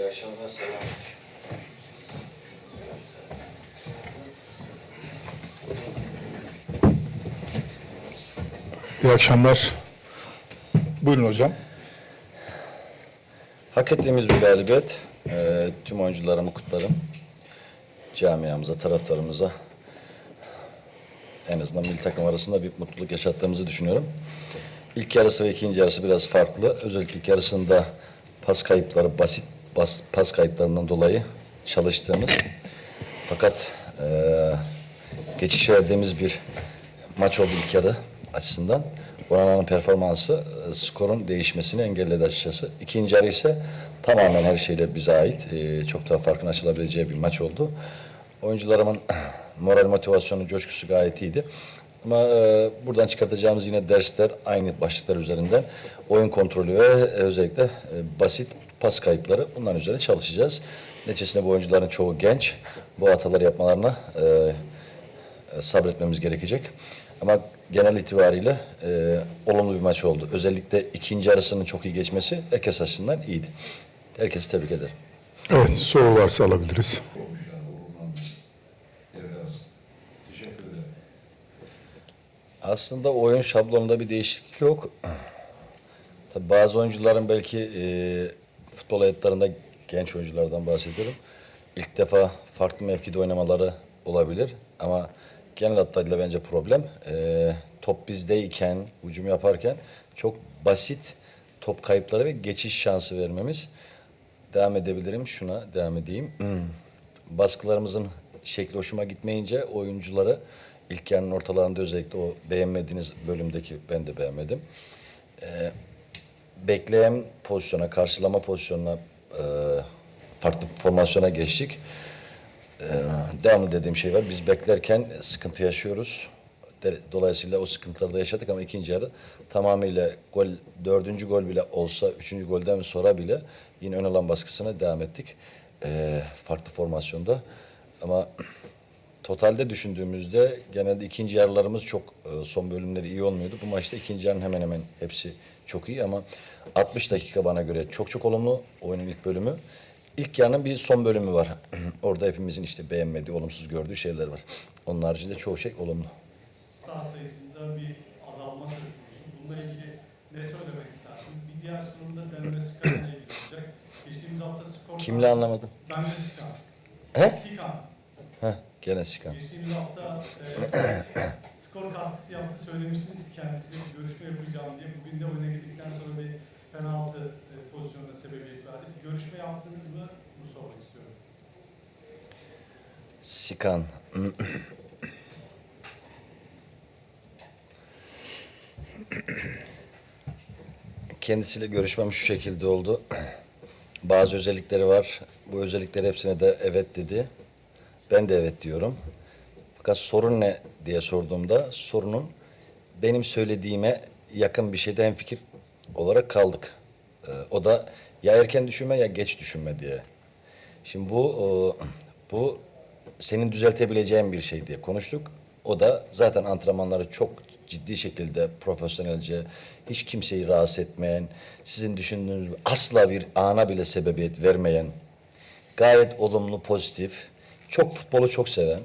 İyi akşamlar, selam. İyi akşamlar. Buyurun hocam. Hak ettiğimiz bir galibiyet. Ee, tüm oyuncularımı kutlarım. Camiamıza, taraftarımıza en azından milli takım arasında bir mutluluk yaşattığımızı düşünüyorum. İlk yarısı ve ikinci yarısı biraz farklı. Özellikle ilk yarısında pas kayıpları, basit bas, pas kayıplarından dolayı çalıştığımız fakat eee geçiş verdiğimiz bir maç oldu ilk yarı açısından. Orana'nın performansı e, skorun değişmesini engelledi açıkçası. İkinci yarı ise tamamen her şeyle bize ait. e, çok daha farkın açılabileceği bir maç oldu. Oyuncularımın moral motivasyonu, coşkusu gayet iyiydi. Ama e, buradan çıkartacağımız yine dersler aynı başlıklar üzerinden. Oyun kontrolü ve e, özellikle e, basit pas kayıpları bunların üzerine çalışacağız. Neticesinde bu oyuncuların çoğu genç. Bu hataları yapmalarına e, e, sabretmemiz gerekecek. Ama genel itibariyle e, olumlu bir maç oldu. Özellikle ikinci arasının çok iyi geçmesi herkes açısından iyiydi. Herkesi tebrik ederim. Evet, soru varsa alabiliriz. Aslında oyun şablonunda bir değişiklik yok. Tabii bazı oyuncuların belki e, futbol hayatlarında genç oyunculardan bahsediyorum. İlk defa farklı mevkide oynamaları olabilir ama genel hatlarıyla bence problem e, top bizdeyken, hücum yaparken çok basit top kayıpları ve geçiş şansı vermemiz. Devam edebilirim. Şuna devam edeyim. Baskılarımızın şekli hoşuma gitmeyince oyuncuları ilk yarının ortalarında özellikle o beğenmediğiniz bölümdeki ben de beğenmedim. Ee, bekleyen pozisyona, karşılama pozisyonuna e, farklı formasyona geçtik. Ee, devamlı dediğim şey var. Biz beklerken sıkıntı yaşıyoruz. Dolayısıyla o sıkıntıları da yaşadık ama ikinci yarı tamamıyla gol, dördüncü gol bile olsa, üçüncü golden sonra bile yine ön alan baskısına devam ettik. Ee, farklı formasyonda. Ama totalde düşündüğümüzde genelde ikinci yarılarımız çok e, son bölümleri iyi olmuyordu. Bu maçta ikinci yarının hemen hemen hepsi çok iyi ama 60 dakika bana göre çok çok olumlu oyunun ilk bölümü. İlk yarının bir son bölümü var. Orada hepimizin işte beğenmediği, olumsuz gördüğü şeyler var. Onun haricinde çoğu şey olumlu. hata sayısında bir azalma söz konusu. Bununla ilgili ne söylemek istersin? Bir diğer sorum da deneme skorla ilgili olacak. Geçtiğimiz hafta skor... Kimle anlamadım? Ben de Sikan. He? Sikan. Heh, gene Sikan. Geçtiğimiz hafta e, skor katkısı yaptı. Söylemiştiniz ki kendisine bir görüşme yapacağım diye. Bugün de oyuna girdikten sonra bir penaltı e, pozisyonuna sebebiyet verdi. Bir görüşme yaptınız mı? Bunu sormak istiyorum. Sikan. Kendisiyle görüşmem şu şekilde oldu. Bazı özellikleri var. Bu özellikler hepsine de evet dedi. Ben de evet diyorum. Fakat sorun ne diye sorduğumda sorunun benim söylediğime yakın bir şeyde hemfikir olarak kaldık. Ee, o da ya erken düşünme ya geç düşünme diye. Şimdi bu e, bu senin düzeltebileceğin bir şey diye konuştuk. O da zaten antrenmanları çok ciddi şekilde profesyonelce, hiç kimseyi rahatsız etmeyen, sizin düşündüğünüz asla bir ana bile sebebiyet vermeyen, gayet olumlu, pozitif, çok futbolu çok seven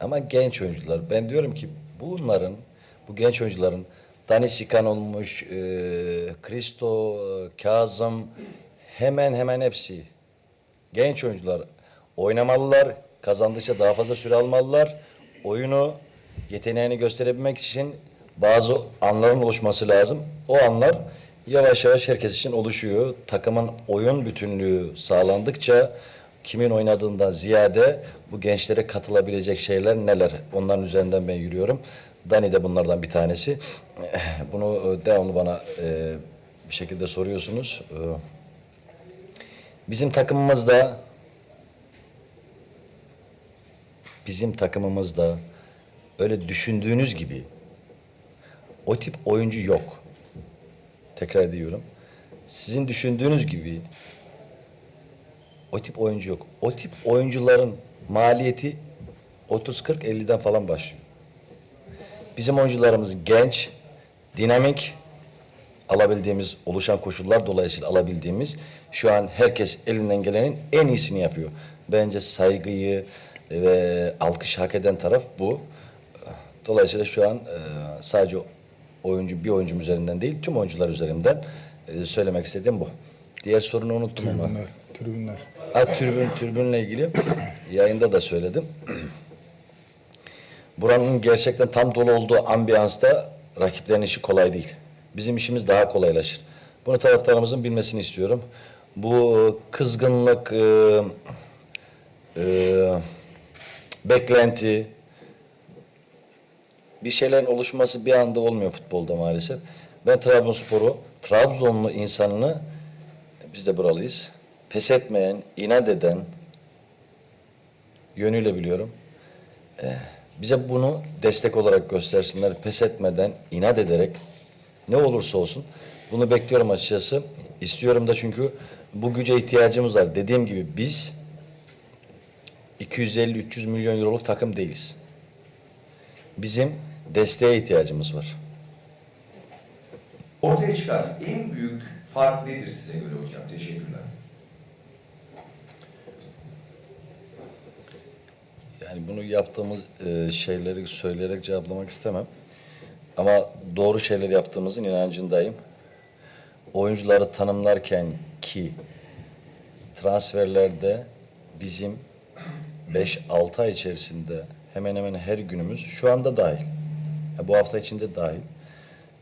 ama genç oyuncular. Ben diyorum ki bunların, bu genç oyuncuların Dani Sikan olmuş, e, Kristo, e, Kazım hemen hemen hepsi genç oyuncular oynamalılar. Kazandıkça daha fazla süre almalılar. Oyunu yeteneğini gösterebilmek için bazı anların oluşması lazım. O anlar yavaş yavaş herkes için oluşuyor. Takımın oyun bütünlüğü sağlandıkça kimin oynadığından ziyade bu gençlere katılabilecek şeyler neler? Onların üzerinden ben yürüyorum. Dani de bunlardan bir tanesi. Bunu e, devamlı bana e, bir şekilde soruyorsunuz. E, Bizim takımımızda bizim takımımızda öyle düşündüğünüz gibi o tip oyuncu yok. Tekrar ediyorum. Sizin düşündüğünüz gibi o tip oyuncu yok. O tip oyuncuların maliyeti 30 40 50'den falan başlıyor. Bizim oyuncularımız genç, dinamik, alabildiğimiz, oluşan koşullar dolayısıyla alabildiğimiz şu an herkes elinden gelenin en iyisini yapıyor. Bence saygıyı ve alkış hak eden taraf bu. Dolayısıyla şu an e, sadece oyuncu bir oyuncum üzerinden değil, tüm oyuncular üzerinden e, söylemek istediğim bu. Diğer sorunu unuttum ama. Tribünler. Ha, türbün, türbünle ilgili yayında da söyledim. Buranın gerçekten tam dolu olduğu ambiyansta rakiplerin işi kolay değil. Bizim işimiz daha kolaylaşır. Bunu taraftarımızın bilmesini istiyorum. Bu kızgınlık, e, e, beklenti, bir şeylerin oluşması bir anda olmuyor futbolda maalesef. Ben Trabzonspor'u, Trabzonlu insanını, biz de buralıyız, pes etmeyen, inat eden yönüyle biliyorum. Ee, bize bunu destek olarak göstersinler, pes etmeden, inat ederek ne olursa olsun bunu bekliyorum açıkçası. İstiyorum da çünkü bu güce ihtiyacımız var. Dediğim gibi biz 250-300 milyon euroluk takım değiliz. Bizim desteğe ihtiyacımız var. Ortaya çıkan en büyük fark nedir size göre hocam? Teşekkürler. Yani bunu yaptığımız e, şeyleri söyleyerek cevaplamak istemem. Ama doğru şeyler yaptığımızın inancındayım. Oyuncuları tanımlarken ki transferlerde bizim 5-6 ay içerisinde hemen hemen her günümüz şu anda dahil. ya bu hafta içinde dahil.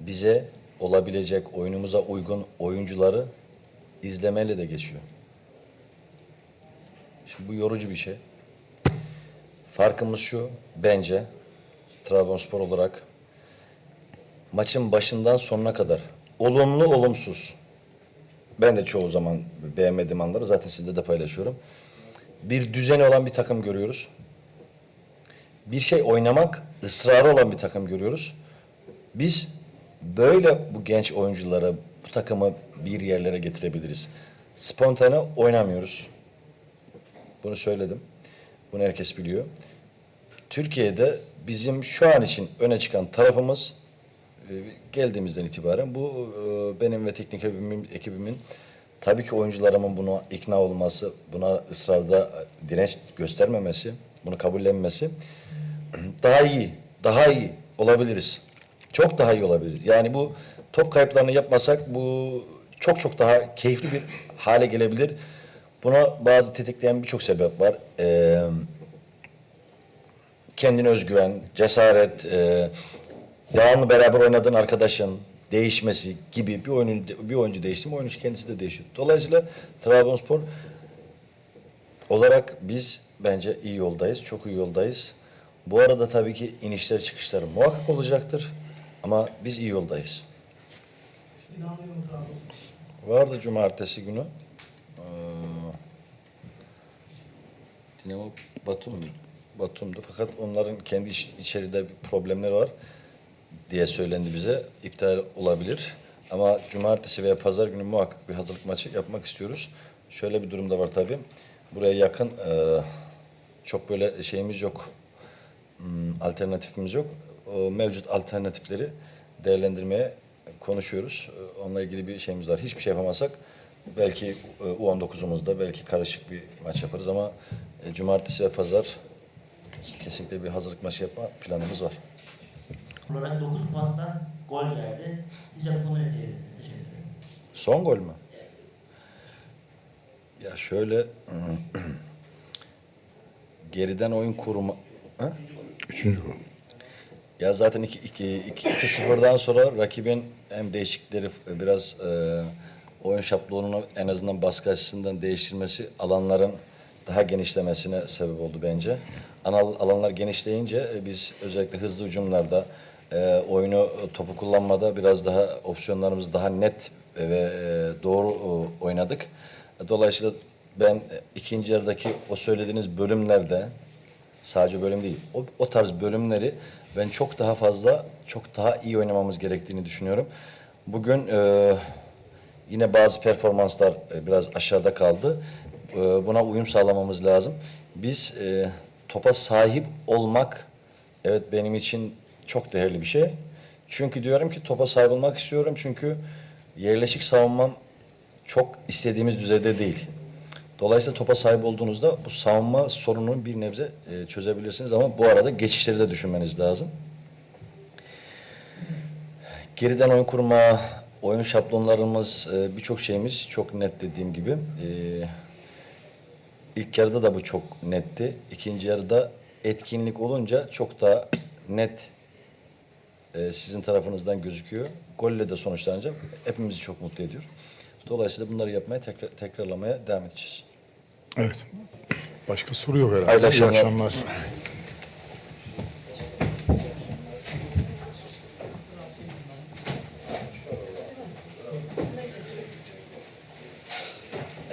Bize olabilecek oyunumuza uygun oyuncuları izlemeyle de geçiyor. Şimdi bu yorucu bir şey. Farkımız şu bence Trabzonspor olarak maçın başından sonuna kadar olumlu olumsuz ben de çoğu zaman beğenmediğim anları zaten sizde de paylaşıyorum. Bir düzeni olan bir takım görüyoruz. Bir şey oynamak ısrarı olan bir takım görüyoruz. Biz böyle bu genç oyunculara bu takımı bir yerlere getirebiliriz. Spontane oynamıyoruz. Bunu söyledim. Bunu herkes biliyor. Türkiye'de bizim şu an için öne çıkan tarafımız e, geldiğimizden itibaren bu e, benim ve teknik ekibimin, ekibimin tabii ki oyuncularımın buna ikna olması, buna ısrarda e, direnç göstermemesi, bunu kabullenmesi daha iyi, daha iyi olabiliriz. Çok daha iyi olabiliriz. Yani bu top kayıplarını yapmasak bu çok çok daha keyifli bir hale gelebilir. Buna bazı tetikleyen birçok sebep var. Ee, kendine özgüven, cesaret, e, devamlı beraber oynadığın arkadaşın değişmesi gibi bir oyuncu bir oyuncu değişti mi oyuncu kendisi de değişiyor. Dolayısıyla Trabzonspor olarak biz bence iyi yoldayız, çok iyi yoldayız. Bu arada tabii ki inişler çıkışlar muhakkak olacaktır ama biz iyi yoldayız. Vardı cumartesi günü. Ee, Dinamo Batum'du. Batum'du. Fakat onların kendi iç, içeride problemleri var diye söylendi bize. İptal olabilir. Ama cumartesi veya pazar günü muhakkak bir hazırlık maçı yapmak istiyoruz. Şöyle bir durum da var tabii. Buraya yakın e, çok böyle şeyimiz yok. Hmm, alternatifimiz yok. O mevcut alternatifleri değerlendirmeye konuşuyoruz. E, Onunla ilgili bir şeyimiz var. Hiçbir şey yapamazsak belki e, U19'umuzda belki karışık bir maç yaparız ama e, cumartesi ve pazar kesinlikle bir hazırlık maçı yapma planımız var. olarak 9 pastan gol geldi. Sizce bu konuyu seyrediyorsunuz. Teşekkür ederim. Son gol mü? Ya şöyle geriden oyun kurma ha? Üçüncü gol. Ya zaten 2-0'dan sonra rakibin hem değişiklikleri biraz e, oyun şablonunu en azından baskı açısından değiştirmesi alanların daha genişlemesine sebep oldu bence. Ana alanlar genişleyince e, biz özellikle hızlı hücumlarda e, oyunu e, topu kullanmada biraz daha opsiyonlarımızı daha net ve e, doğru e, oynadık. Dolayısıyla ben e, ikinci yarıdaki o söylediğiniz bölümlerde sadece bölüm değil. O, o tarz bölümleri ben çok daha fazla, çok daha iyi oynamamız gerektiğini düşünüyorum. Bugün e, yine bazı performanslar e, biraz aşağıda kaldı. E, buna uyum sağlamamız lazım. Biz e, topa sahip olmak evet benim için çok değerli bir şey. Çünkü diyorum ki topa sahip olmak istiyorum çünkü yerleşik savunmam çok istediğimiz düzeyde değil. Dolayısıyla topa sahip olduğunuzda bu savunma sorununu bir nebze e, çözebilirsiniz ama bu arada geçişleri de düşünmeniz lazım. Geriden oyun kurma, oyun şablonlarımız, e, birçok şeyimiz çok net dediğim gibi. E, ilk yarıda da bu çok netti. İkinci yarıda etkinlik olunca çok daha net e, sizin tarafınızdan gözüküyor. Golle de sonuçlanacak. Hepimizi çok mutlu ediyor. Dolayısıyla bunları yapmaya, tekrar, tekrarlamaya devam edeceğiz. Evet. Başka soru yok herhalde. Hayırlı İyi akşamlar. akşamlar.